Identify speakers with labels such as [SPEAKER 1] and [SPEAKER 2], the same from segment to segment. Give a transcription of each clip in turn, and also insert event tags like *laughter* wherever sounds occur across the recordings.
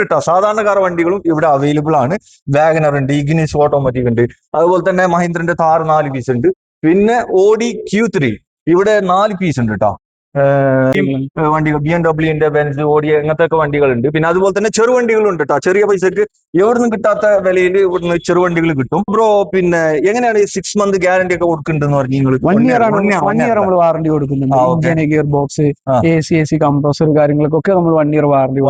[SPEAKER 1] ഉണ്ട് കേട്ടോ സാധാരണക്കാർ വണ്ടികളും ഇവിടെ അവൈലബിൾ ആണ്. വാഗനർ ഉണ്ട് ഇഗ്നിസ് ഓട്ടോമാറ്റിക് ഉണ്ട്. അതുപോലെ തന്നെ മഹീന്ദ്രന്റെ താർ നാല് പീസ് ഉണ്ട്. പിന്നെ ഓഡി ക്യൂ ത്രീ ഇവിടെ നാല് പീസ് ഉണ്ട് കേട്ടോ വണ്ടികൾ. ബി എം ഡബ്ല്യുന്റെ ബെൻസ് ഓടി അങ്ങനത്തെ ഒക്കെ വണ്ടികളുണ്ട്. പിന്നെ അതുപോലെ തന്നെ ചെറുവണ്ടികളുണ്ട് കേട്ടോ ചെറിയ പൈസക്ക് എവിടുന്ന് കിട്ടാത്ത വിലയിൽ ഇവിടുന്ന് ചെറുവണ്ടികൾ കിട്ടും. ബ്രോ പിന്നെ എങ്ങനെയാണ് സിക്സ് മന്ത് ഗ്യാരണ്ടി ഒക്കെ കൊടുക്കുന്നുണ്ടെന്ന് പറഞ്ഞു നിങ്ങൾ
[SPEAKER 2] വൺ ഇയർ ആണ്. വൺ ഇയർ നമ്മൾ വാറണ്ടി കൊടുക്കുന്നുണ്ട്. Gear box. A C A C compressor കാര്യങ്ങൾക്കൊക്കെ നമ്മൾ വൺ ഇയർ വാറണ്ടി.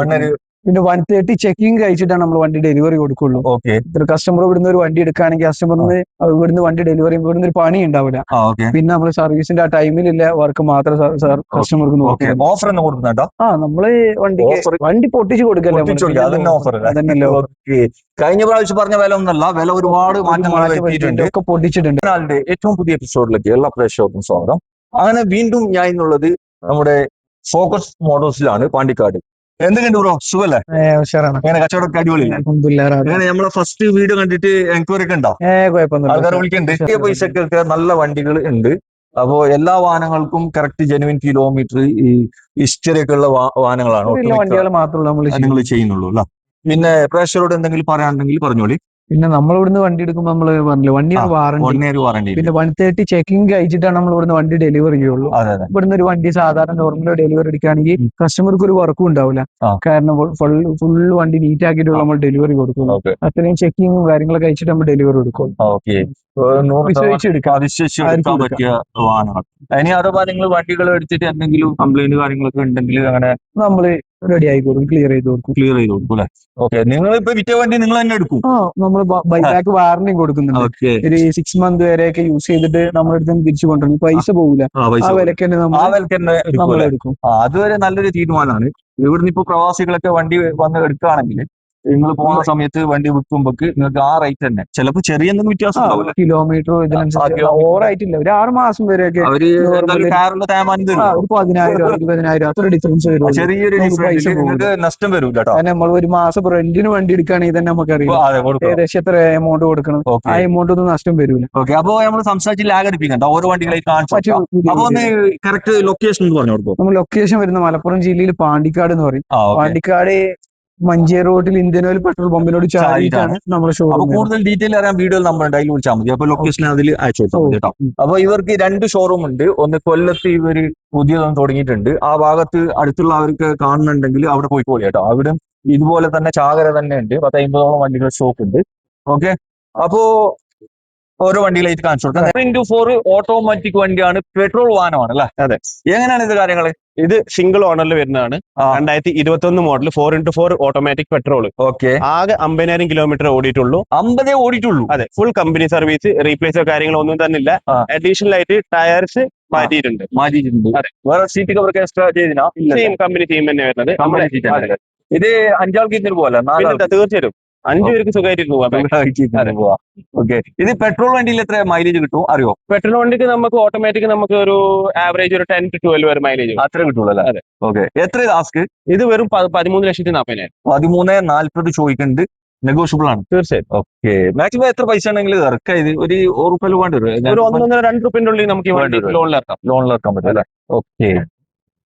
[SPEAKER 2] പിന്നെ വൺ തേർട്ടി ചെക്കിങ് കഴിച്ചിട്ടാണ് നമ്മൾ വണ്ടി ഡെലിവറി കൊടുക്കുള്ളൂ.
[SPEAKER 1] ഓക്കെ
[SPEAKER 2] ഇത്ര കസ്റ്റമർ ഇവിടുന്ന് ഒരു വണ്ടി എടുക്കുകയാണെങ്കിൽ കസ്റ്റമറിന് ഇവിടുന്ന് വണ്ടി ഡെലിവറി ഇവിടുന്ന് ഒരു പണി ഉണ്ടാവില്ല. പിന്നെ നമ്മൾ സർവീസിന്റെ ആ ടൈമിലില്ല വർക്ക് മാത്രം കസ്റ്റമർക്ക്
[SPEAKER 1] ഓക്കെ
[SPEAKER 2] നോക്കാം
[SPEAKER 1] ഓഫർ എന്ന് കൊടുക്കുന്നുണ്ടോ
[SPEAKER 2] ആ നമ്മൾ
[SPEAKER 1] വണ്ടി.
[SPEAKER 2] വണ്ടി പൊട്ടിച്ച് കൊടുക്കല്ലേ
[SPEAKER 1] ഓഫർ കഴിഞ്ഞ പ്രാവശ്യം പറഞ്ഞ വില ഒന്നല്ല വില ഒരുപാട് മാറ്റങ്ങൾ.
[SPEAKER 2] ഒക്കെ പൊട്ടിച്ചിട്ടുണ്ട്.
[SPEAKER 1] ഏറ്റവും പുതിയ എപ്പിസോഡിലേക്ക് എല്ലാ പ്രേക്ഷകർക്കും സ്വാഗതം. അങ്ങനെ വീണ്ടും ഞാൻ ഇന്നുള്ളത് നമ്മുടെ ഫോക്കസ് മോഡൽസിലാണ് പാണ്ടിക്കാട്. എന്തൊക്കെയുണ്ട് ബ്രോ സുഖല്ലേ?
[SPEAKER 2] കച്ചവടം ഉഷാറാണ്.
[SPEAKER 1] അങ്ങനെ കച്ചവടമൊക്കെ അടിപൊളിയില്ലേ
[SPEAKER 2] അൽഹംദുലില്ലാ, റാഹത്ത്.
[SPEAKER 1] അങ്ങനെ നമ്മളെ ഫസ്റ്റ് വീഡിയോ കണ്ടിട്ട് എൻക്വയറി ഒക്കെ ഉണ്ടോ? ആൾക്കാർ വിളിക്കുന്നുണ്ട് ചെറിയ പൈസക്കൊക്കെ നല്ല വണ്ടികൾ ഉണ്ട്. അപ്പോ എല്ലാ വാഹനങ്ങൾക്കും കറക്റ്റ് ജെനുവിൻ കിലോമീറ്റർ ഈ ഹിസ്റ്ററി ഒക്കെ ഉള്ള വാഹനങ്ങളാണ്
[SPEAKER 2] വണ്ടികൾ മാത്രമേ നമ്മൾ
[SPEAKER 1] നിങ്ങൾ ചെയ്യുന്നുള്ളൂ അല്ല? പിന്നെ പ്രേക്ഷകരോട് എന്തെങ്കിലും പറയാനുണ്ടെങ്കിൽ പറഞ്ഞോളി.
[SPEAKER 2] പിന്നെ നമ്മൾ ഇവിടുന്ന് വണ്ടി എടുക്കുമ്പോൾ നമ്മൾ പറഞ്ഞില്ല വണ്ടി
[SPEAKER 1] ആ,
[SPEAKER 2] വാറണ്ടി
[SPEAKER 1] വൺ ഇയർ വാറണ്ടി
[SPEAKER 2] പിന്നെ വൺ തേർട്ടി ചെക്കിംഗ് കഴിച്ചിട്ടാണ് നമ്മൾ ഇവിടുന്ന് വണ്ടി ഡെലിവറി ചെയ്യുള്ളൂ. ഇവിടുന്ന് ഒരു വണ്ടി സാധാരണ നോർമൽ ഡെലിവറി എടുക്കുകയാണെങ്കിൽ. കസ്റ്റമർക്ക് ഒരു വർക്കും ഉണ്ടാവില്ല. കാരണം ഫുൾ ഫുൾ വണ്ടി നീറ്റ് ആക്കിയിട്ട് നമ്മൾ ഡെലിവറി കൊടുക്കുള്ളൂ.
[SPEAKER 1] ഓക്കെ
[SPEAKER 2] അത്രയും ചെക്കിങ്ങും കാര്യങ്ങളൊക്കെ കഴിച്ചിട്ട് നമ്മൾ ഡെലിവറി കൊടുക്കും
[SPEAKER 1] ഇനി അഥവാ നിങ്ങൾ വണ്ടികൾ എടുത്തിട്ട് എന്തെങ്കിലും കംപ്ലൈന്റ് കാര്യങ്ങളൊക്കെ ഉണ്ടെങ്കിൽ അങ്ങനെ
[SPEAKER 2] നമ്മൾ റെഡി ആയിക്കോളും ക്ലിയർ ചെയ്ത് കൊടുക്കും
[SPEAKER 1] ക്ലിയർ ചെയ്ത് കൊടുക്കും അല്ലെ? ഓക്കെ നിങ്ങൾ ഇപ്പൊ വിറ്റ വണ്ടി നിങ്ങൾ തന്നെ എടുക്കും.
[SPEAKER 2] ആ നമ്മൾ ബൈബാക്ക് വാറണ്ടി കൊടുക്കുന്നുണ്ട്. ഒരു സിക്സ് മന്ത് വരെയൊക്കെ യൂസ് ചെയ്തിട്ട് നമ്മൾ അടുത്ത് തിരിച്ചു കൊണ്ടുവരും പൈസ പോകില്ല
[SPEAKER 1] ആ
[SPEAKER 2] വിലക്ക് തന്നെ
[SPEAKER 1] ആ
[SPEAKER 2] നമ്മൾ
[SPEAKER 1] എടുക്കും അതുവരെ നല്ലൊരു തീരുമാനമാണ്. ഇവിടുന്ന് ഇപ്പൊ പ്രവാസികളൊക്കെ വണ്ടി വന്ന് എടുക്കുകയാണെങ്കിൽ നിങ്ങൾ പോകുന്ന സമയത്ത് വണ്ടി വിൽക്കുമ്പോക്ക് നിങ്ങൾക്ക് ആ റേറ്റ് തന്നെ. ചിലപ്പോ ചെറിയ എന്തെങ്കിലും വ്യത്യാസം ഉണ്ടാവില്ല.
[SPEAKER 2] കിലോമീറ്റർ ഇതിനനുസരിച്ച്
[SPEAKER 1] kilometer.
[SPEAKER 2] ഓവറായിട്ടില്ല. ഒരു ആറ് മാസം വരെയൊക്കെ
[SPEAKER 1] അവർ കാറിന്റെ തേമാനം തരും.
[SPEAKER 2] പതിനായിരം ഇരുപതിനായിരം അത്ര ഡിഫറൻസ് വരും
[SPEAKER 1] ചെറിയൊരു ഡിഫറൻസ് നഷ്ടം വരും കേട്ടോ
[SPEAKER 2] നമ്മൾ ഒരു മാസം റെന്റിന് വണ്ടി എടുക്കുകയാണെങ്കിൽ തന്നെ നമുക്കറിയാം. ഏകദേശം എത്ര എമൗണ്ട് കൊടുക്കണം. ആ എമൗണ്ട് ഒന്നും നഷ്ടം വരില്ല
[SPEAKER 1] ഓക്കെ അപ്പൊ നമ്മൾ സംസാരിച്ച് ലാഗ് അടിപ്പിക്കണ്ട. ഓരോ വണ്ടികളായി കാണിച്ചു അപ്പൊ ഒന്ന് കറക്റ്റ് ലൊക്കേഷൻ എന്ന് പറഞ്ഞു കൊടുക്കും
[SPEAKER 2] നമ്മൾ ലൊക്കേഷൻ വരുന്ന മലപ്പുറം ജില്ലയിൽ പാണ്ടിക്കാട് എന്ന് പറയും. പാണ്ടിക്കാട് മഞ്ചേരി റോഡിൽ ഇന്ത്യൻ ഓയിൽ പെട്രോൾ പമ്പിനോട് ചാരിയിട്ടാണ് നമ്മുടെ
[SPEAKER 1] അപ്പൊ
[SPEAKER 2] ഷോറൂം
[SPEAKER 1] കൂടുതൽ ഡീറ്റെയിൽ അറിയാൻ വീഡിയോ നമ്പർ ഉണ്ട് അതിൽ വിളിച്ചാൽ മതി. അപ്പൊ ലൊക്കേഷൻ അതിൽ അയച്ചു കൊടുത്താൽ മതി കേട്ടോ. അപ്പൊ ഇവർക്ക് രണ്ട് ഷോറൂം ഉണ്ട്. ഒന്ന് കൊല്ലത്ത് ഇവർ പുതിയതൊന്നും തുടങ്ങിയിട്ടുണ്ട്. ആ ഭാഗത്ത് അടുത്തുള്ള അവർക്ക് കാണുന്നുണ്ടെങ്കിൽ അവിടെ പോയിക്കോളി കേട്ടോ. അവിടെ ഇതുപോലെ തന്നെ ചാകര തന്നെ ഉണ്ട്. പത്ത് അമ്പതോളം വണ്ടികൾ സ്റ്റോക്ക് ഉണ്ട്. ഓക്കെ അപ്പോ ഓരോ വണ്ടിയിലായിട്ട് കാണിച്ചു കൊടുക്കാം. ഇന്റു ഫോർ ഓട്ടോമാറ്റിക് വണ്ടിയാണ് പെട്രോൾ വാഹനമാണ് അല്ലേ?
[SPEAKER 3] അതെ.
[SPEAKER 1] എങ്ങനെയാണ് ഇത് കാര്യങ്ങൾ
[SPEAKER 3] ഇത് സിംഗിൾ ഓണറിൽ വരുന്നതാണ്. രണ്ടായിരത്തി ഇരുപത്തി ഒന്ന് model four into four automatic petrol
[SPEAKER 1] okay
[SPEAKER 3] ആകെ അമ്പതിനായിരം കിലോമീറ്റർ ഓടിയിട്ടുള്ളൂ.
[SPEAKER 1] അമ്പതേ ഓടിയിട്ടുള്ളൂ.
[SPEAKER 3] അതെ. ഫുൾ കമ്പനി സർവീസ് റീപ്ലേസോ കാര്യങ്ങളോ ഒന്നും തന്നെ ഇല്ല. അഡീഷണൽ ആയിട്ട് ടയർസ് മാറ്റിയിട്ടുണ്ട്.
[SPEAKER 1] മാറ്റിയിട്ടുണ്ട്.
[SPEAKER 3] അതെ.
[SPEAKER 1] വേറെ സീറ്റ് കവർ എക്സ്ട്രാ ചെയ്തിനാ?
[SPEAKER 3] സെയിം കമ്പനി ടീം തന്നെ വരുന്നത്.
[SPEAKER 1] ഇത് അഞ്ചാൾക്ക് ഇതിന് പോലെ
[SPEAKER 3] തീർച്ചയായിട്ടും. അഞ്ചു പേർക്ക് സുഖമായിട്ട് പോവാം.
[SPEAKER 1] ഓക്കെ. ഇത് പെട്രോൾ വണ്ടിയിൽ എത്ര മൈലേജ് കിട്ടും? അറിയോ?
[SPEAKER 3] പെട്രോൾ വണ്ടിക്ക് നമുക്ക് ഓട്ടോമാറ്റിക് നമുക്ക് ഒരു ആവറേജ് ഒരു ടെൻ ടു ട്വൽവ് വരെ മൈലേജ്
[SPEAKER 1] അത്ര കിട്ടുള്ളൂ അല്ലേ. ഓക്കെ. എത്ര ടാസ്ക്
[SPEAKER 3] ഇത് വെറും പതിമൂന്ന് ലക്ഷത്തി നാൽപ്പതിനായിരം
[SPEAKER 1] പതിമൂന്ന് നാല്പത് ചോദിക്കുന്നുണ്ട് നെഗോഷ്യബിൾ ആണ്.
[SPEAKER 3] തീർച്ചയായും.
[SPEAKER 1] ഓക്കെ. മാക്സിമം എത്ര പൈസ ആണെങ്കിൽ ഇറക്കാം? ഇത് ഒരു ഉറുപ്പൽ വേണ്ടി
[SPEAKER 3] ഒരു
[SPEAKER 1] വരും
[SPEAKER 3] ഒന്നൊന്നര രണ്ട് ഉള്ളിൽ നമുക്ക് ലോണിൽ ഇറക്കാം.
[SPEAKER 1] ലോണിൽ ഇറക്കാൻ പറ്റും അല്ലേ? ഓക്കെ.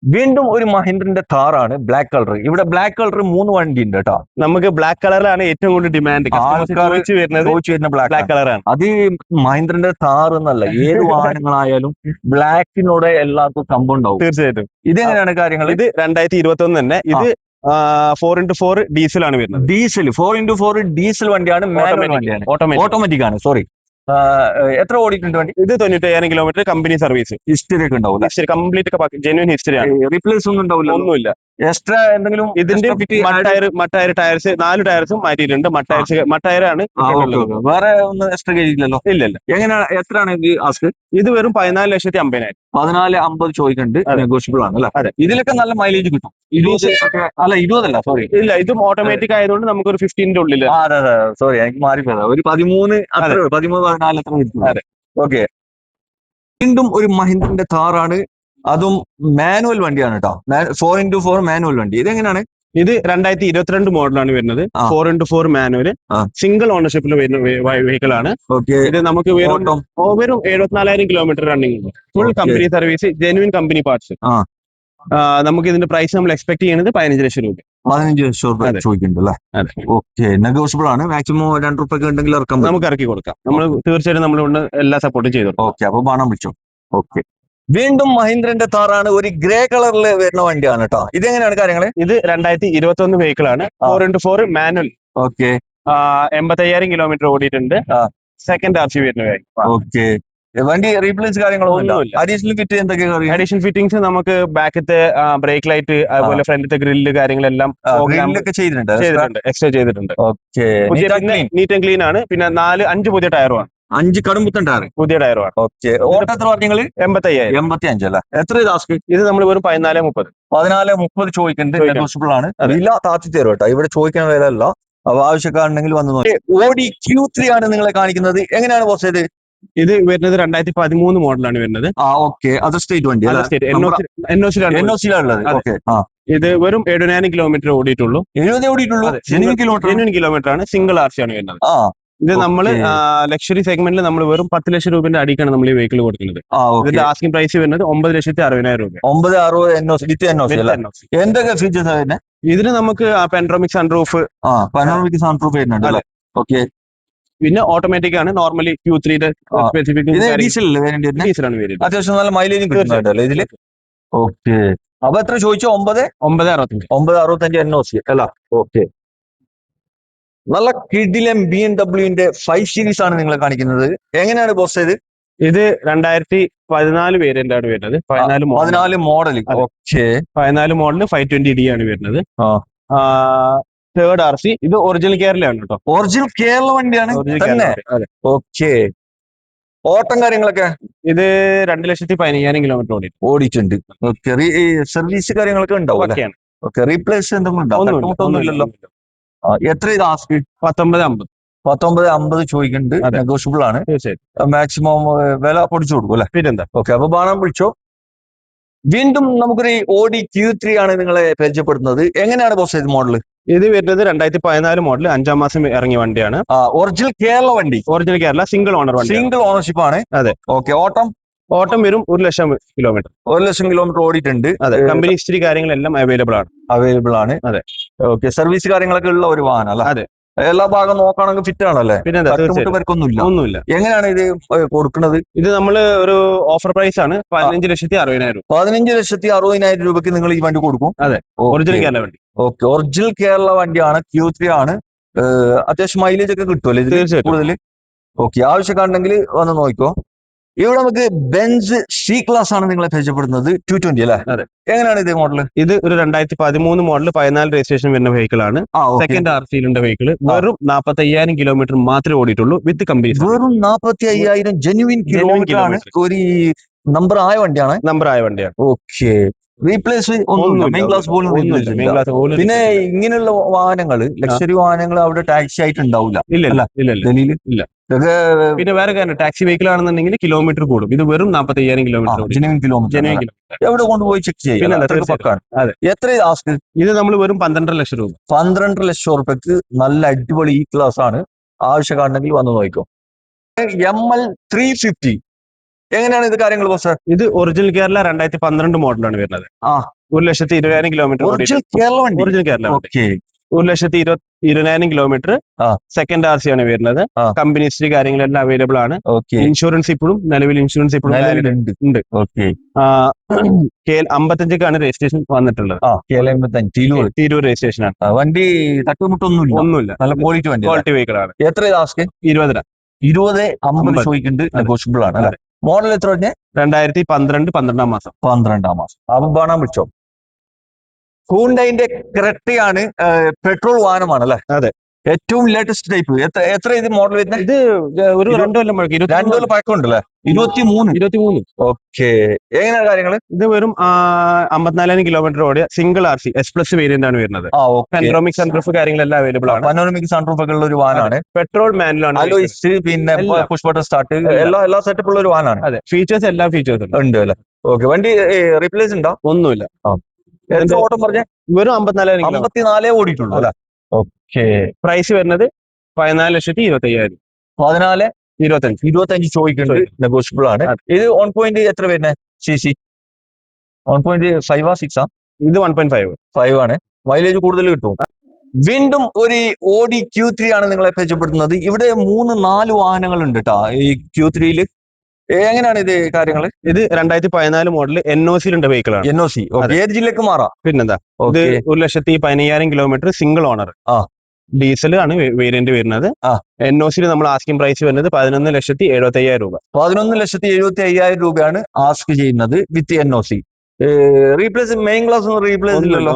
[SPEAKER 1] വീണ്ടും ഒരു മഹീന്ദ്രന്റെ കാറാണ് ബ്ലാക്ക് കളർ ഇവിടെ ബ്ലാക്ക് കളർ മൂന്ന് വണ്ടി ഉണ്ട് കേട്ടോ.
[SPEAKER 3] നമുക്ക് ബ്ലാക്ക് കളറിലാണ് ഏറ്റവും കൂടുതൽ ഡിമാൻഡ് വരുന്നത്
[SPEAKER 1] ബ്ലാക്ക്
[SPEAKER 3] കളറാണ്
[SPEAKER 1] അത് മഹീന്ദ്രന്റെ കാർ എന്നല്ല *laughs* ഏത് വാഹനങ്ങളായാലും ബ്ലാക്കിനോട് എല്ലാവർക്കും കമ്പുണ്ടാവും
[SPEAKER 3] തീർച്ചയായിട്ടും.
[SPEAKER 1] ഇത് ഇതെങ്ങനെയാണ് കാര്യങ്ങൾ?
[SPEAKER 3] ഇത് രണ്ടായിരത്തി ഇരുപത്തി ഒന്ന് തന്നെ ഇത് ഫോർ ഇന്റു ഫോർ ഡീസൽ ആണ് വരുന്നത്.
[SPEAKER 1] Diesel four into four diesel വണ്ടിയാണ്
[SPEAKER 3] ഓട്ടോമാറ്റിക്
[SPEAKER 1] ആണ്. സോറി എത്ര ഓടിയിട്ടുണ്ട് വണ്ടി?
[SPEAKER 3] ഇത് തൊണ്ണൂറ്റയ്യായിരം കിലോമീറ്റർ കമ്പനി സർവീസ്
[SPEAKER 1] ഹിസ്റ്ററി ഒക്കെ ഉണ്ടാവില്ല
[SPEAKER 3] ഹിസ്റ്ററി കംപ്ലീറ്റ് ജെന്യൂൻ ഹിസ്റ്ററി ആണ്.
[SPEAKER 1] റീപ്ലേസ് ഒന്നും ഉണ്ടാവില്ല
[SPEAKER 3] ഒന്നുമില്ല.
[SPEAKER 1] എക്സ്ട്രാ എന്തെങ്കിലും
[SPEAKER 3] ഇതിന്റെ മട്ടയർ മട്ടയർ ടയർസ് നാല് ടയർസും മാറ്റിയിട്ടുണ്ട്. മട്ടയർസ് മട്ടയറാണ്.
[SPEAKER 1] വേറെ ഒന്നും എക്സ്ട്രാ കഴിഞ്ഞില്ലല്ലോ
[SPEAKER 3] ഇല്ലല്ല. ഇല്ല
[SPEAKER 1] എങ്ങനെയാണ് എത്രയാണ് ഇത് ആസ്ക്
[SPEAKER 3] ഇത് വെറും പതിനാല് ലക്ഷത്തി അമ്പതിനായിരം.
[SPEAKER 1] പതിനാല് അമ്പത് ചോദിക്കുന്നുണ്ട്. നെഗോഷ്യബിൾ ആണ് അല്ലെ?
[SPEAKER 3] അതെ.
[SPEAKER 1] ഇതിലൊക്കെ നല്ല മൈലേജ് കിട്ടും. ഇരുപത് അല്ല ഇരുപതല്ല സോറി
[SPEAKER 3] ഇല്ല ഇതും ഓട്ടോമാറ്റിക് ആയതുകൊണ്ട് നമുക്ക് ഒരു ഫിഫ്റ്റീന്റെ ഉള്ളിൽ
[SPEAKER 1] അതെ അതെ സോറി എനിക്ക് മാറിപ്പോയതാ. ഒരു പതിമൂന്ന് അത്ര പതിമൂന്ന് പതിനാല് അത്ര
[SPEAKER 3] അതെ.
[SPEAKER 1] ഓക്കെ വീണ്ടും ഒരു മഹിന്ദ്രന്റെ കാറാണ് അതും മാനുവൽ വണ്ടിയാണ് കേട്ടോ ഫോർ ഇന്റു ഫോർ മാനുവൽ വണ്ടി. ഇതെങ്ങനെയാണ്
[SPEAKER 3] ഇത് രണ്ടായിരത്തി ഇരുപത്തിരണ്ട് മോഡലാണ് വരുന്നത്. Four into four manual single ഓണർഷിപ്പിൽ വരുന്ന വെഹിക്കിൾ ആണ്. ഇത് നമുക്ക് വെറും
[SPEAKER 1] ഓട്ടം
[SPEAKER 3] ഓ, വെറും എഴുപത്തിനാലായിരം കിലോമീറ്റർ റണ്ണിംഗ് ഉണ്ട്. Full company service genuine company parts. നമുക്ക് ഇതിന്റെ പ്രൈസ് നമ്മൾ എക്സ്പെക്ട് ചെയ്യുന്നത് പതിനഞ്ച് ലക്ഷം രൂപ
[SPEAKER 1] പതിനഞ്ച് ലക്ഷം രൂപ
[SPEAKER 3] ചോദിക്കുന്നുണ്ടല്ലേ.
[SPEAKER 1] ഓക്കെ നെഗോഷ്യബിൾ ആണ്. മാക്സിമം രണ്ട് രൂപ ഉണ്ടെങ്കിൽ
[SPEAKER 3] നമുക്ക് ഇറക്കി കൊടുക്കാം. നമ്മൾ തീർച്ചയായിട്ടും നമ്മൾ കൊണ്ട് എല്ലാ സപ്പോർട്ടും ചെയ്തു.
[SPEAKER 1] ഓക്കെ അപ്പൊ ബാണം വിളിച്ചോ ഓക്കെ വീണ്ടും മഹീന്ദ്രന്റെ താറാണ്. ഒരു ഗ്രേ കളറിൽ വരുന്ന വണ്ടിയാണ് കേട്ടോ ഇതെങ്ങനെയാണ് കാര്യങ്ങൾ
[SPEAKER 3] ഇത് രണ്ടായിരത്തി ഇരുപത്തി ഒന്ന് വെഹിക്കിൾ ആണ്. Four into four manual
[SPEAKER 1] okay
[SPEAKER 3] എൺപത്തയ്യായിരം kilometre ഓടിയിട്ടുണ്ട്. സെക്കൻഡ് ആർ സി വരുന്ന.
[SPEAKER 1] ഓക്കെ. വണ്ടി റീപ്ലേസ് കാര്യങ്ങളൊന്നും. അഡീഷണൽ ഫിറ്റ് എന്തൊക്കെ
[SPEAKER 3] അഡീഷണൽ ഫിറ്റിംഗ്സ് നമുക്ക് ബാക്കത്തെ ബ്രേക്ക് ലൈറ്റ് അതുപോലെ ഫ്രണ്ടിലത്തെ ഗ്രില്ല് കാര്യങ്ങളെല്ലാം
[SPEAKER 1] ചെയ്തിട്ടുണ്ട്.
[SPEAKER 3] എക്സ്ട്രാ ചെയ്തിട്ടുണ്ട്. നീറ്റ് ആൻഡ് ക്ലീൻ ആണ്. പിന്നെ നാല് അഞ്ച് പുതിയ ടയറുമാണ്
[SPEAKER 1] അഞ്ച് കടുമ്പുത്തണ്ടാറ്
[SPEAKER 3] പുതിയ ടയറുമാണ്
[SPEAKER 1] ഓക്കെ. ഓട്ടം എത്ര പറഞ്ഞങ്ങൾ
[SPEAKER 3] എൺപത്തയ്യായിരം.
[SPEAKER 1] എൺപത്തി അഞ്ചല്ലേ എത്ര ടാസ്ക്
[SPEAKER 3] ഇത് നമ്മൾ വെറും പതിനാല് മുപ്പത്.
[SPEAKER 1] പതിനാല് മുപ്പത് ചോദിക്കുന്നുണ്ട്
[SPEAKER 3] പോസിബിൾ
[SPEAKER 1] നെഗോഷ്യബിൾ ആണ്.
[SPEAKER 3] ഇല്ല
[SPEAKER 1] വില താത്തി തരും കേട്ടോ. ഇവിടെ ചോദിക്കാൻ വില അല്ല. അപ്പൊ ആവശ്യക്കാരുണ്ടെങ്കിൽ വന്ന് നോക്കി. ഓടി ക്യൂ ത്രീ ആണ് നിങ്ങളെ കാണിക്കുന്നത്. എങ്ങനെയാണ് ബോസ് ഇത്?
[SPEAKER 3] ഇത് വരുന്നത് രണ്ടായിരത്തി പതിമൂന്ന് മോഡലാണ് വരുന്നത്.
[SPEAKER 1] ആ ഓക്കെ. അത് സ്റ്റേറ്റ് വണ്ടി
[SPEAKER 3] എൻ ഒ സിയിലാണ്
[SPEAKER 1] എൻ ഒ ഓക്കെ. ആ.
[SPEAKER 3] ഇത് വെറും എഴുപതിനായിരം കിലോമീറ്റർ ഓടിയിട്ടുള്ളൂ.
[SPEAKER 1] എഴുപത് ഓടിയിട്ടുള്ളൂ കിലോമീറ്റർ
[SPEAKER 3] ആണ്. സിംഗിൾ ആർ സി ആണ് വരുന്നത്.
[SPEAKER 1] ആ.
[SPEAKER 3] ഇത് നമ്മൾ. ലക്ഷറി സെഗ്മെന്റിൽ നമ്മൾ വെറും പത്ത് ലക്ഷം രൂപന്റെ അടിക്കാണ് നമ്മൾ ഈ വെഹിക്കിൾ കൊടുക്കുന്നത്. ഇതിന്റെ ആസ്കിംഗ് പ്രൈസ് വരുന്നത് ഒമ്പത് ലക്ഷത്തി അറുപതിനായിരം രൂപ
[SPEAKER 1] ഒമ്പത് അറുപത് വിത്ത് എന്തൊക്കെ ഫീച്ചേഴ്സ് ആണ്
[SPEAKER 3] ഇതിന് നമുക്ക് പെൻഡ്രോമിക് സൺറൂഫ്
[SPEAKER 1] സൗണ്ട് പ്രൂഫ് വരുന്നുണ്ട് ഓക്കെ
[SPEAKER 3] പിന്നെ ഓട്ടോമാറ്റിക് ആണ്. നോർമലി ക്യൂ ത്രീയുടെ
[SPEAKER 1] ആ.
[SPEAKER 3] സ്പെസിഫിക് ഡീസലാണ് വരുന്നത്.
[SPEAKER 1] അത്യാവശ്യം നല്ല മൈലേജും കിട്ടുന്നുണ്ടല്ലോ ഇതിൽ? ഓക്കെ അപ്പൊ എത്ര ചോദിച്ചു? ഒമ്പത്?
[SPEAKER 3] ഒമ്പത് അറുപത്തഞ്ച്.
[SPEAKER 1] ഒമ്പത് അറുപത്തഞ്ച് എൻ ഒ സി അല്ല? ഓക്കെ നല്ല കിഡിലം ബി എം ഡബ്ല്യുവിന്റെ ഫൈവ് സീരീസ് ആണ് നിങ്ങളെ കാണിക്കുന്നത്. എങ്ങനെയാണ് ബോസ് ഇത്?
[SPEAKER 3] ഇത് രണ്ടായിരത്തി പതിനാല് ആണ് വരുന്നത്. പതിനാല്
[SPEAKER 1] പതിനാല് മോഡൽ. ഓക്കെ
[SPEAKER 3] പതിനാല് മോഡൽ ഫൈവ് ട്വന്റി ഡി ആണ് വരുന്നത്. തേർഡ് ആർ സി ഇത് ഒറിജിനൽ കേരളയാണ് കേട്ടോ.
[SPEAKER 1] ഒറിജിനൽ കേരള വണ്ടിയാണ്? ഓക്കെ ഓട്ടം കാര്യങ്ങളൊക്കെ?
[SPEAKER 3] ഇത് രണ്ട് ലക്ഷത്തി പതിനയ്യായിരം കിലോമീറ്റർ ഓടി
[SPEAKER 1] ഓടിയിട്ടുണ്ട്. ഓക്കെ സർവീസ് കാര്യങ്ങളൊക്കെ ഉണ്ടാവും ഓക്കെ റീപ്ലേസ് എന്തെങ്കിലും ഉണ്ടാവും? തട്ടുമുട്ടൊന്നുമില്ലല്ലോ? ആ, എത്ര ഇത് ആസ്ക്
[SPEAKER 3] പത്തൊമ്പത് അമ്പത്.
[SPEAKER 1] പത്തൊമ്പത് അമ്പത് ചോദിക്കുന്നുണ്ട്.
[SPEAKER 3] അതെ.
[SPEAKER 1] നെഗോഷ്യബിൾ ആണ്.
[SPEAKER 3] തീർച്ചയായിട്ടും
[SPEAKER 1] മാക്സിമം വില പൊടിച്ചു കൊടുക്കും അല്ലെ?
[SPEAKER 3] പിന്നെന്താ?
[SPEAKER 1] ഓക്കെ അപ്പൊ ബാണം വിളിച്ചോ. വീണ്ടും നമുക്കൊരു ഓഡി ക്യൂ ത്രീ ആണ് നിങ്ങളെ പരിചയപ്പെടുത്തുന്നത്. എങ്ങനെയാണ് ബോസ് ഇത് മോഡൽ
[SPEAKER 3] ഇത് വരുന്നത് രണ്ടായിരത്തി പതിനാല് മോഡൽ അഞ്ചാം മാസം ഇറങ്ങിയ വണ്ടിയാണ്.
[SPEAKER 1] ഒറിജിനൽ കേരള വണ്ടി.
[SPEAKER 3] ഒറിജിനൽ കേരള സിംഗിൾ ഓണർ വണ്ടി
[SPEAKER 1] സിംഗിൾ ഓണർഷിപ്പ് ആണ്.
[SPEAKER 3] അതെ.
[SPEAKER 1] ഓക്കെ ഓട്ടം?
[SPEAKER 3] ഓട്ടം വരും ഒരു ലക്ഷം കിലോമീറ്റർ
[SPEAKER 1] ഒരു ലക്ഷം കിലോമീറ്റർ ഓടിയിട്ടുണ്ട്.
[SPEAKER 3] അതെ കമ്പനി ഹിസ്റ്ററി കാര്യങ്ങളെല്ലാം അവൈലബിൾ ആണ്.
[SPEAKER 1] അവൈലബിൾ ആണ്.
[SPEAKER 3] അതെ.
[SPEAKER 1] ഓക്കെ സർവീസ് കാര്യങ്ങളൊക്കെ ഉള്ള ഒരു വാഹനം അല്ലേ?
[SPEAKER 3] അതെ.
[SPEAKER 1] എല്ലാ ഭാഗം നോക്കുകയാണെങ്കിൽ ഫിറ്റ് ആണല്ലേ?
[SPEAKER 3] പിന്നെ
[SPEAKER 1] ഒന്നുമില്ല
[SPEAKER 3] ഒന്നുമില്ല.
[SPEAKER 1] എങ്ങനെയാണ് ഇത് കൊടുക്കുന്നത്?
[SPEAKER 3] ഇത് നമ്മൾ ഒരു ഓഫർ പ്രൈസ് ആണ്. പതിനഞ്ച് ലക്ഷത്തി അറുപതിനായിരം രൂപ.
[SPEAKER 1] പതിനഞ്ച് ലക്ഷത്തി അറുപതിനായിരം രൂപയ്ക്ക് നിങ്ങൾ ഈ വണ്ടി കൊടുക്കും.
[SPEAKER 3] അതെ. ഒറിജിനൽ കേരള വണ്ടി.
[SPEAKER 1] ഓക്കെ ഒറിജിനൽ കേരള വണ്ടിയാണ് ക്യൂ ത്രീ ആണ്. അത്യാവശ്യം മൈലേജ് ഒക്കെ കിട്ടുമല്ലേ. കൂടുതൽ ഓക്കെ ആവശ്യക്കാരുണ്ടെങ്കിൽ വന്ന് നോക്കിക്കോ. ഇവിടെ നമുക്ക് ബെഞ്ച് സി ക്ലാസ് ആണ് നിങ്ങളെ പരിചയപ്പെടുന്നത് ടു ട്വന്റി അല്ലേ?
[SPEAKER 3] അതെ.
[SPEAKER 1] എങ്ങനെയാണ് ഇത് മോഡൽ
[SPEAKER 3] ഇത് ഒരു രണ്ടായിരത്തി പതിമൂന്ന് മോഡൽ പതിനാല് രജിസ്ട്രേഷൻ വരുന്ന വെഹിക്കിൾ ആണ്. സെക്കൻഡ് ആർ സിയിലുണ്ട് വെഹിക്കിൾ വെറും നാൽപ്പത്തി അയ്യായിരം കിലോമീറ്റർ മാത്രമേ ഓടിയിട്ടുള്ളൂ വിത്ത് കമ്പനി
[SPEAKER 1] വെറും നാപ്പത്തി അയ്യായിരം ജെന്യുവിൻ കിലോമീറ്റർ ആണ് ഒരു നമ്പർ ആയ വണ്ടിയാണ്.
[SPEAKER 3] നമ്പർ ആയ വണ്ടിയാണ്.
[SPEAKER 1] ഓക്കെ റീപ്ലേസ് മെയിൻ ക്ലാസ് പോലും പിന്നെ ഇങ്ങനെയുള്ള വാഹനങ്ങൾ ലക്ഷറി വാഹനങ്ങൾ അവിടെ ടാക്സി ആയിട്ട് ഉണ്ടാവില്ല.
[SPEAKER 3] ഇല്ല
[SPEAKER 1] അല്ല.
[SPEAKER 3] ഇല്ല ഇല്ല.
[SPEAKER 1] ഡൽഹിയിൽ
[SPEAKER 3] ഇല്ല. പിന്നെ വേറെ കാര്യം ടാക്സി വെഹിക്കിൾ ആണെന്നുണ്ടെങ്കിൽ കിലോമീറ്റർ കൂടും. ഇത് വെറും നാൽപ്പത്തി അയ്യായിരം കിലോമീറ്റർ
[SPEAKER 1] എവിടെ കൊണ്ടുപോയി ചെക്ക് ചെയ്യാം. എത്ര ആസ്ക്
[SPEAKER 3] ഇത് നമ്മൾ വെറും പന്ത്രണ്ടര ലക്ഷം രൂപ.
[SPEAKER 1] പന്ത്രണ്ടര ലക്ഷം റുപ്യക്ക് നല്ല അടിപൊളി ഈ ക്ലാസ് ആണ്. ആവശ്യമാണെങ്കിൽ വന്ന് നോക്കോ എം എൽ ത്രീ ഫിഫ്റ്റി എങ്ങനെയാണ് ഇത് കാര്യങ്ങൾ ബോസ്
[SPEAKER 3] ഇത് ഒറിജിനൽ കേരള രണ്ടായിരത്തി പന്ത്രണ്ട് മോഡലാണ് വരുന്നത്.
[SPEAKER 1] ആ.
[SPEAKER 3] ഒരു ലക്ഷത്തി ഇരുപതിനായിരം kilometre
[SPEAKER 1] original Kerala
[SPEAKER 3] original Kerala.
[SPEAKER 1] Okay
[SPEAKER 3] ഒരു ലക്ഷത്തി ഇരുപത്തി ഇരുപതിനായിരം കിലോമീറ്റർ സെക്കൻഡ് ആർ സി ആണ് വരുന്നത്. കമ്പനി ഹിസ്റ്ററി കാര്യങ്ങളെല്ലാം അവൈലബിൾ ആണ്. ഇൻഷുറൻസ് ഇപ്പോഴും നിലവിൽ ഇൻഷുറൻസ് ഇപ്പോഴും ഉണ്ട്.
[SPEAKER 1] ഓക്കെ
[SPEAKER 3] കെ എൽ അമ്പത്തഞ്ചൊക്കെയാണ് രജിസ്ട്രേഷൻ വന്നിട്ടുള്ളത്.
[SPEAKER 1] തിരൂർ.
[SPEAKER 3] രജിസ്ട്രേഷൻ ആണ്.
[SPEAKER 1] വണ്ടി തട്ടുമുട്ടൊന്നുമില്ല.
[SPEAKER 3] ഒന്നുമില്ല.
[SPEAKER 1] നല്ല ക്വാളിറ്റി വണ്ടി
[SPEAKER 3] ക്വാളിറ്റി വെഹിക്കിൾ ആണ്.
[SPEAKER 1] എത്ര
[SPEAKER 3] ഇരുപതര
[SPEAKER 1] ഇരുപത് അമ്പത്. ചോദിക്കുന്നുണ്ട്. നെഗോഷ്യബിൾ ആണ് മോഡൽ എത്ര പറഞ്ഞേ?
[SPEAKER 3] രണ്ടായിരത്തി പന്ത്രണ്ട് പന്ത്രണ്ടാം മാസം.
[SPEAKER 1] പന്ത്രണ്ടാം മാസം. അപ്പം കാണാൻ വിളിച്ചോ. ഹൂണ്ടൈന്റെ ക്രെട്ടയാണ് പെട്രോൾ വാഹനമാണ് അല്ലെ
[SPEAKER 3] അതെ.
[SPEAKER 1] ഏറ്റവും ലേറ്റസ്റ്റ് ടൈപ്പ് എത്ര ഇത് മോഡൽ വരുന്നത്
[SPEAKER 3] ഇത് ഒരു രണ്ടു കൊല്ലം പഴക്കം
[SPEAKER 1] രണ്ടു കൊല്ലം പഴക്കമുണ്ടല്ലേ? ഇരുപത്തി മൂന്ന്
[SPEAKER 3] ഇരുപത്തി മൂന്ന്
[SPEAKER 1] ഓക്കെ. എങ്ങനെയാണ് കാര്യങ്ങൾ
[SPEAKER 3] ഇത് വെറും അമ്പത്തിനാലായിരം കിലോമീറ്റർ ഓടിയ single R C S plus variant ആണ് വരുന്നത്. പനോമിക് സൺറൂഫ് കാര്യങ്ങളെല്ലാം അവൈലബിൾ ആണ്.
[SPEAKER 1] പനോമിക് സൺറൂഫ് ഒക്കെ ഉള്ള ഒരു വാഹനമാണ്.
[SPEAKER 3] പെട്രോൾ മാനുവലാണ്
[SPEAKER 1] പിന്നെ
[SPEAKER 3] പുഷ്
[SPEAKER 1] പുഷ്പട്ട സ്റ്റാർട്ട്
[SPEAKER 3] എല്ലാം.
[SPEAKER 1] എല്ലാ സെറ്റപ്പ് ഉള്ള ഒരു വാഹനമാണ്.
[SPEAKER 3] അതെ. ഫീച്ചേഴ്സ് എല്ലാ ഫീച്ചേഴ്സും ഉണ്ട്.
[SPEAKER 1] അല്ലെ? ഓക്കെ. വണ്ടി റീപ്ലേസ് ഉണ്ടോ?
[SPEAKER 3] ഒന്നുമില്ല.
[SPEAKER 1] ഓട്ടം പറഞ്ഞ?
[SPEAKER 3] വെറും അമ്പത്തിനാലായിരം
[SPEAKER 1] അമ്പത്തിനാലേ ഓടിയിട്ടുള്ളൂ അല്ലെ? ഓക്കെ.
[SPEAKER 3] പ്രൈസ് വരുന്നത് പതിനാല് ലക്ഷത്തി ഇരുപത്തി അയ്യായിരം
[SPEAKER 1] പതിനാല്
[SPEAKER 3] ഇരുപത്തഞ്ച്.
[SPEAKER 1] ഇരുപത്തഞ്ച് ചോദിക്കുന്നുണ്ട്. നെഗോഷ്യബിൾ ആണ്. ഇത് വൺ പോയിന്റ് എത്ര വരുന്നത് C C one point five ആ സിക്സ് ആ?
[SPEAKER 3] ഇത് വൺ പോയിന്റ് ഫൈവ്
[SPEAKER 1] ഫൈവ് ആണ്. മൈലേജ് കൂടുതൽ കിട്ടും വീണ്ടും ഒരു ഓഡി ക്യൂ ത്രീ ആണ് നിങ്ങളെ പരിചയപ്പെടുത്തുന്നത്. ഇവിടെ മൂന്ന് നാല് വാഹനങ്ങൾ ഉണ്ട് കേട്ടോ ഈ ക്യൂ ത്രീയിൽ എങ്ങനെയാണ് ഇത് കാര്യങ്ങൾ
[SPEAKER 3] ഇത് രണ്ടായിരത്തി പതിനാല് മോഡൽ എൻ ഒ സിയിലുണ്ട് വെഹിക്കിൾ ആണ്.
[SPEAKER 1] എൻ ഒ സി ഏത് ജില്ലക്ക് മാറാം?
[SPEAKER 3] പിന്നെന്താ? ഇത് ഒരു ലക്ഷത്തി പതിനയ്യായിരം കിലോമീറ്റർ സിംഗിൾ ഓണർ
[SPEAKER 1] ആ.
[SPEAKER 3] ഡീസൽ ആണ് വേരിയന്റ് വരുന്നത്. എൻ ഒ സിയിൽ നമ്മൾ ആസ്കിംഗ് പ്രൈസ് വരുന്നത് പതിനൊന്ന് ലക്ഷത്തി എഴുപത്തി അയ്യായിരം രൂപ.
[SPEAKER 1] പതിനൊന്ന് ലക്ഷത്തി എഴുപത്തി അയ്യായിരം രൂപയാണ് ആസ്ക് ചെയ്യുന്നത് with N O C replace main glass ഒന്നും റീപ്ലേസ് ഇല്ലല്ലോ.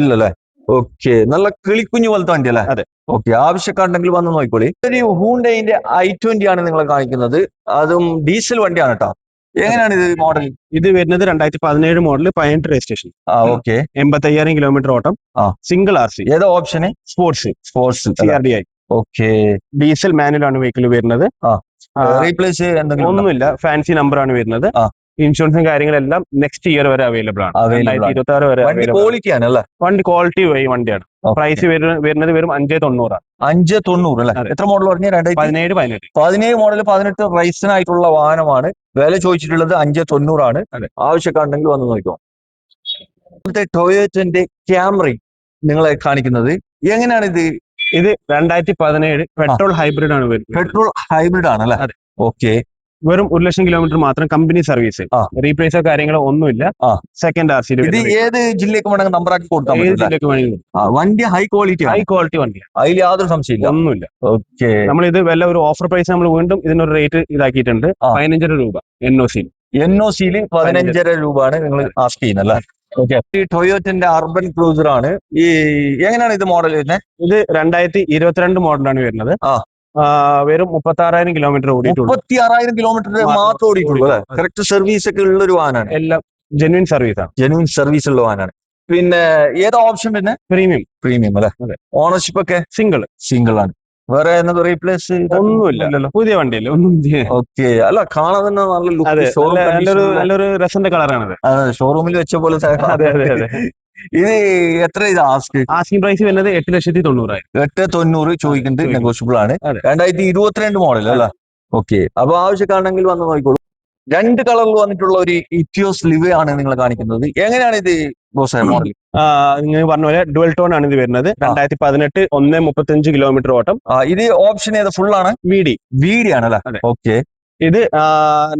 [SPEAKER 1] ഇല്ലല്ലേ? ഓക്കെ നല്ല കിളിക്കുഞ്ഞു പോലത്തെ വണ്ടി അല്ലേ
[SPEAKER 3] അതെ.
[SPEAKER 1] ഓക്കെ ആവശ്യക്കാരുണ്ടെങ്കിൽ വന്ന് നോക്കിക്കോളി. ഒരു ഹൂണ്ടൈന്റെ ഐ ട്വന്റി ആണ് നിങ്ങളെ കാണിക്കുന്നത്. അതും ഡീസൽ വണ്ടിയാണ് കേട്ടോ എങ്ങനെയാണ് ഇത് മോഡൽ?
[SPEAKER 3] ഇത് വരുന്നത് രണ്ടായിരത്തി പതിനേഴ് മോഡൽ പതിനെട്ട് രജിസ്ട്രേഷൻ
[SPEAKER 1] ആ ഓക്കെ
[SPEAKER 3] എൺപത്തി അയ്യായിരം കിലോമീറ്റർ ഓട്ടം.
[SPEAKER 1] ആ.
[SPEAKER 3] സിംഗിൾ ആർ സി
[SPEAKER 1] ഏതോ option
[SPEAKER 3] sports
[SPEAKER 1] sports
[SPEAKER 3] C R D I
[SPEAKER 1] okay
[SPEAKER 3] diesel manual ആണ് വെഹിക്കിൾ വരുന്നത്.
[SPEAKER 1] റീപ്ലേസ് എന്തെങ്കിലും
[SPEAKER 3] ഒന്നുമില്ല. ഫാൻസി നമ്പർ ആണ് വരുന്നത്.
[SPEAKER 1] ആ.
[SPEAKER 3] ഇൻഷുറൻസും കാര്യങ്ങളെല്ലാം നെക്സ്റ്റ് ഇയർ വരെ അവൈലബിൾ ആണ്. രണ്ടായിരത്തി ഇരുപത്തി ആറ് വരെ
[SPEAKER 1] വണ്ടി
[SPEAKER 3] available
[SPEAKER 1] ക്വാളിറ്റി ആണ് അല്ലേ?
[SPEAKER 3] വണ്ടി ക്വാളിറ്റി വണ്ടിയാണ്. പ്രൈസ് വരുന്നത് വെറും അഞ്ചേ തൊണ്ണൂറാണ്
[SPEAKER 1] അഞ്ച് തൊണ്ണൂറ് അല്ലേ? എത്ര മോഡൽ പറഞ്ഞ? രണ്ടായിരത്തി
[SPEAKER 3] പതിനേഴ് പതിനെട്ട്.
[SPEAKER 1] പതിനേഴ് മോഡൽ പതിനെട്ട് റൈസിനായിട്ടുള്ള വാഹനമാണ്. വില ചോദിച്ചിട്ടുള്ളത് അഞ്ച് തൊണ്ണൂറാണ്. ആവശ്യക്കാരുണ്ടെങ്കിൽ വന്ന് നോക്കിക്കോ. ടൊയോറ്റന്റെ ക്യാമറി നിങ്ങളെ കാണിക്കുന്നത്. എങ്ങനെയാണ് ഇത്
[SPEAKER 3] ഇത് രണ്ടായിരത്തി പതിനേഴ് പെട്രോൾ ഹൈബ്രിഡ് ആണ് വരുന്നത്.
[SPEAKER 1] പെട്രോൾ ഹൈബ്രിഡ് ആണ് അല്ലേ. ഓക്കെ
[SPEAKER 3] വെറും ഒരു ലക്ഷം കിലോമീറ്റർ മാത്രം കമ്പനി സർവീസ്. റീപ്ലേസോ കാര്യങ്ങളോ ഒന്നുമില്ല. സെക്കൻഡ് ആർ സി
[SPEAKER 1] ഇത് ഏത് ജില്ലക്ക് വേണമെങ്കിൽ നമ്പറാക്കി പറ്റില്ല വണ്ടി ഹൈ ക്വാളിറ്റി
[SPEAKER 3] ഹൈ ക്വാളിറ്റി വണ്ടി
[SPEAKER 1] അതിൽ യാതൊരു സംശയമില്ല
[SPEAKER 3] ഒന്നുമില്ല.
[SPEAKER 1] ഓക്കെ
[SPEAKER 3] നമ്മൾ ഇത് വല്ല ഒരു ഓഫർ പ്രൈസ് നമ്മൾ വീണ്ടും ഇതിനൊരു റേറ്റ് ഇതാക്കിയിട്ടുണ്ട്. പതിനഞ്ചര രൂപ എൻ ഒ സിയിൽ
[SPEAKER 1] എൻ ഒ സിയിൽ പതിനഞ്ചര രൂപയാണ് നിങ്ങൾ ആസ്ക് ചെയ്യുന്നത് അല്ലേ? ഈ ടൊയോറ്റന്റെ അർബൻ ക്രൂസർ ആണ്. ഈ എങ്ങനെയാണ് ഇത് മോഡൽ വരുന്നത്?
[SPEAKER 3] ഇത് രണ്ടായിരത്തി ഇരുപത്തിരണ്ട് മോഡലാണ് വരുന്നത്.
[SPEAKER 1] ആ,
[SPEAKER 3] വെറും മുപ്പത്തി ആറായിരം കിലോമീറ്റർ ഓടിയിട്ടുള്ളൂ.
[SPEAKER 1] മുപ്പത്തി ആറായിരം കിലോമീറ്റർ
[SPEAKER 3] മാത്രം
[SPEAKER 1] ഓടിയിട്ടുള്ളൂ അല്ലേ. കറക്റ്റ് സർവീസ് ഒക്കെ ഉള്ള ഒരു വാഹനമാണ്
[SPEAKER 3] എല്ലാം ജെന്വിൻ സർവീസ് ആണ്.
[SPEAKER 1] ജെനുവിൻ സർവീസ് ഉള്ള വാഹനമാണ് പിന്നെ ഏതാ ഓപ്ഷൻ പിന്നെ?
[SPEAKER 3] പ്രീമിയം
[SPEAKER 1] പ്രീമിയം അല്ലെ? ഓണർഷിപ്പ് ഒക്കെ?
[SPEAKER 3] സിംഗിൾ
[SPEAKER 1] സിംഗിൾ ആണ്. വേറെ എന്താ റീപ്ലേസ്
[SPEAKER 3] ഒന്നുമില്ല. പുതിയ വണ്ടിയല്ലേ? ഒന്നും
[SPEAKER 1] ഓക്കെ അല്ല കാണാൻ തന്നെ നല്ല ലുക്ക്
[SPEAKER 3] നല്ല- നല്ലൊരു നല്ലൊരു രസന്റെ കളറാണ്
[SPEAKER 1] ഷോറൂമിൽ വെച്ച പോലെ *laughs* *laughs* ഇത് എത്ര ഇത് ആസ്ക്
[SPEAKER 3] ആസ്കിംഗ് പ്രൈസ് വരുന്നത് എട്ട് ലക്ഷത്തി തൊണ്ണൂറായിരം.
[SPEAKER 1] എട്ട് തൊണ്ണൂറ് ചോദിക്കുന്നത്. നെഗോഷ്യബിൾ ആണ്.
[SPEAKER 3] അതെ.
[SPEAKER 1] രണ്ടായിരത്തി ഇരുപത്തിരണ്ട് മോഡൽ അല്ല? ഓക്കെ അപ്പൊ ആവശ്യക്കാരണെങ്കിൽ വന്ന് നോക്കിക്കോളൂ. രണ്ട് കളറിൽ വന്നിട്ടുള്ള ഒരു ഇറ്റിയോസ് ലിവ് ആണ് നിങ്ങൾ കാണിക്കുന്നത്. എങ്ങനെയാണ് ഇത് ബോസ് മോഡൽ
[SPEAKER 3] നിങ്ങൾ പറഞ്ഞ പോലെ ഡുവൽ ടോൺ ആണ് ഇത് വരുന്നത്. രണ്ടായിരത്തി പതിനെട്ട് ഒന്ന് മുപ്പത്തഞ്ച് കിലോമീറ്റർ ഓട്ടം.
[SPEAKER 1] ഇത് ഓപ്ഷൻ ഏത്? ഫുൾ ആണ്?
[SPEAKER 3] വി ഡി
[SPEAKER 1] വീഡി ആണല്ലേ
[SPEAKER 3] അതെ.
[SPEAKER 1] ഓക്കെ
[SPEAKER 3] ഇത്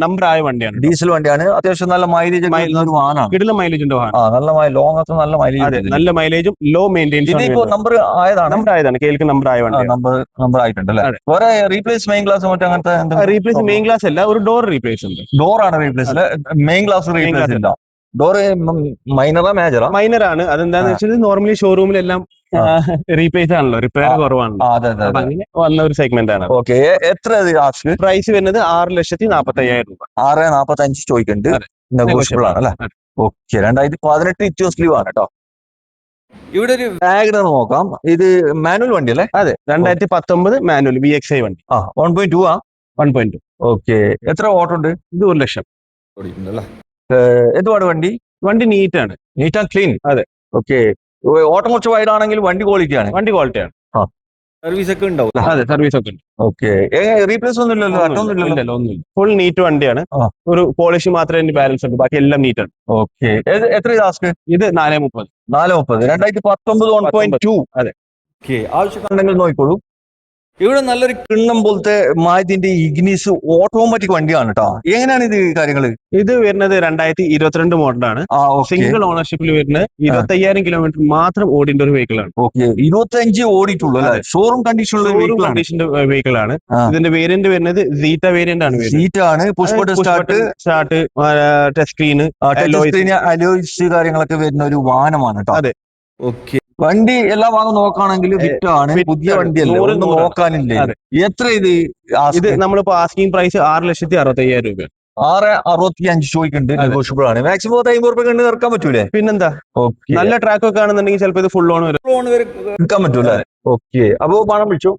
[SPEAKER 3] നമ്പർ ആയ വണ്ടിയാണ്
[SPEAKER 1] ഡീസൽ വണ്ടിയാണ്. അത്യാവശ്യം നല്ല മൈലേജ്. ഒരു വാഹനമാണ്
[SPEAKER 3] കിടിലം മൈലേജ് വാഹനം
[SPEAKER 1] ആ നല്ല ലോങ് ഒക്കെ നല്ല മൈലേജ്
[SPEAKER 3] നല്ല മൈലേജും ലോ മെയിന്റെയിൻസ്
[SPEAKER 1] ഇതിപ്പോ നമ്പർ ആയതാണ്?
[SPEAKER 3] നമ്പർ ആയതാണ് കേൾക്ക് നമ്പർ ആയ വണ്ടി
[SPEAKER 1] നമ്പർ നമ്പർ ആയിട്ടുണ്ട് അല്ലേ. വേറെ റീപ്ലേസ് മെയിൻ ഗ്ലാസ് മറ്റേ അങ്ങനത്തെ
[SPEAKER 3] റീപ്ലേസ് മെയിൻ ക്ലാസ് അല്ല ഒരു ഡോർ റീപ്ലേസ് ഉണ്ട്.
[SPEAKER 1] ഡോർ ആണ് റീപ്ലേസ് മെയിൻ ഗ്ലാസ് റീപ്ലേസ് ഇല്ല. ഡോർ മൈനറാ മേജറാ?
[SPEAKER 3] മൈനറാണ്. ആണ് അതെന്താന്ന് വെച്ചാൽ നോർമലി ഷോറൂമിലെല്ലാം. റീപ്ലേസ് ആണല്ലോ. റിപ്പയർ. കുറവാണല്ലോ. അങ്ങനെ വന്ന ഒരു സെഗ്മെന്റ് ആണ്.
[SPEAKER 1] ഓക്കെ. എത്ര
[SPEAKER 3] പ്രൈസ് വരുന്നത് ആറ് ലക്ഷത്തി നാപ്പത്തി അയ്യായിരം രൂപ.
[SPEAKER 1] ആറ് നാപ്പത്തി അഞ്ച് ചോദിക്കുന്നുണ്ട്. നെഗോഷ്യബിൾ ആണ് അല്ലെ. ഓക്കെ. രണ്ടായിരത്തി പതിനെട്ട് ഇറ്റ്യോസ് ലീവ് ആണ് കേട്ടോ ഇവിടെ ഒരു വാഗണർ നോക്കാം. ഇത് മാനുവൽ വണ്ടി അല്ലേ?
[SPEAKER 3] അതെ. രണ്ടായിരത്തി പത്തൊമ്പത് മാനുവൽ വി എക്സ് ഐ വണ്ടി.
[SPEAKER 1] ആ വൺ പോയിന്റ് ടു ആ?
[SPEAKER 3] One point two
[SPEAKER 1] okay. എത്ര ഓട്ടോ ഉണ്ട്?
[SPEAKER 3] ഇത് ഒരു ലക്ഷം.
[SPEAKER 1] എന്തുപാട് വണ്ടി?
[SPEAKER 3] വണ്ടി നീറ്റ് ആണ്
[SPEAKER 1] നീറ്റ് ആൻഡ് ക്ലീൻ.
[SPEAKER 3] അതെ.
[SPEAKER 1] ഓക്കെ. ഓട്ടം കുറച്ച് വൈഡ് ആണെങ്കിൽ വണ്ടി ക്വാളിറ്റി ആണ്
[SPEAKER 3] വണ്ടി ക്വാളിറ്റി ആണ്
[SPEAKER 1] സർവീസ് ഒക്കെ ഉണ്ടാവും
[SPEAKER 3] അതെ സർവീസ് ഒക്കെ ഉണ്ട്.
[SPEAKER 1] ഓക്കെ. റീപ്ലേസ് ഒന്നും ഇല്ലല്ലോ? ഒന്നും ഇല്ലല്ലോ
[SPEAKER 3] ഒന്നും ഒന്നുമില്ല. ഫുൾ നീറ്റ് വണ്ടിയാണ്. ഒരു പോളിഷ് മാത്രമേ അതിന്റെ ബാലൻസ് ഉണ്ട് ബാക്കി എല്ലാം നീറ്റ് ആണ്
[SPEAKER 1] ഓക്കെ എത്ര ടാസ്ക്?
[SPEAKER 3] ഇത് നാല് മുപ്പത്.
[SPEAKER 1] നാല് മുപ്പത്. രണ്ടായിരത്തി പത്തൊമ്പത് വൺ പോയിന്റ് ടു
[SPEAKER 3] അതെ.
[SPEAKER 1] ഓക്കെ. ആവശ്യമുണ്ടെങ്കിൽ നോക്കിക്കോളൂ. ഇവിടെ നല്ലൊരു കിണ്ണം പോലത്തെ മായത്തിന്റെ ഇഗ്നീസ് ഓട്ടോമാറ്റിക് വണ്ടിയാണ് കേട്ടോ എങ്ങനെയാണ് ഇത് കാര്യങ്ങൾ
[SPEAKER 3] ഇത് വരുന്നത് രണ്ടായിരത്തി ഇരുപത്തിരണ്ട് മോഡലാണ് സിംഗിൾ ഓണർഷിപ്പിൽ വരുന്നത് ഇരുപത്തി അയ്യായിരം കിലോമീറ്റർ മാത്രം ഓടിന്റെ ഒരു വെഹിക്കിൾ ആണ്.
[SPEAKER 1] ഓക്കെ. ഇരുപത്തി അഞ്ച് ഓടിയിട്ടുള്ളൂ അല്ലെ? ഷോറൂം കണ്ടീഷൻ ഉള്ള ആണ്.
[SPEAKER 3] കണ്ടീഷന്റെ വെഹിക്കിൾ ആണ്. ഇതിന്റെ വേരിയന്റ് വരുന്നത് സീറ്റ വേരിയന്റ് ആണ്
[SPEAKER 1] സീറ്റ ആണ്. Push button start
[SPEAKER 3] start touch screen
[SPEAKER 1] screen alloys കാര്യങ്ങളൊക്കെ വരുന്ന ഒരു വാഹനമാണ് കേട്ടോ
[SPEAKER 3] അതെ.
[SPEAKER 1] ഓക്കെ. വണ്ടി എല്ലാ ഭാഗം നോക്കുകയാണെങ്കിൽ
[SPEAKER 3] വിറ്റാണ്.
[SPEAKER 1] പുതിയ
[SPEAKER 3] വണ്ടി
[SPEAKER 1] വണ്ടിയല്ലേ ഒന്നും നോക്കാനില്ല? എത്ര ഇത്
[SPEAKER 3] ഇത് നമ്മളിപ്പോ ആസ്കിംഗ് പ്രൈസ് ആറ് ലക്ഷത്തി അറുപത്തി അയ്യായിരം രൂപ
[SPEAKER 1] ആറ് അറുപത്തി അഞ്ച് ചോദിക്കുന്നുണ്ട് നെഗോഷ്യബിൾ ആണ്. മാക്സിമം പത്ത് അമ്പത് റുപ്യ കണ്ട് ഇറക്കാൻ പറ്റൂലേ?
[SPEAKER 3] പിന്നെന്താ?
[SPEAKER 1] ഓക്കെ
[SPEAKER 3] നല്ല ട്രാക്ക് ഒക്കെ ആണെന്നുണ്ടെങ്കിൽ ചിലപ്പോൾ ഇത് ഫുൾ ഓൺ വരും.
[SPEAKER 1] എടുക്കാൻ പറ്റൂലേ? ഓക്കെ അപ്പൊ പണം വിളിച്ചു?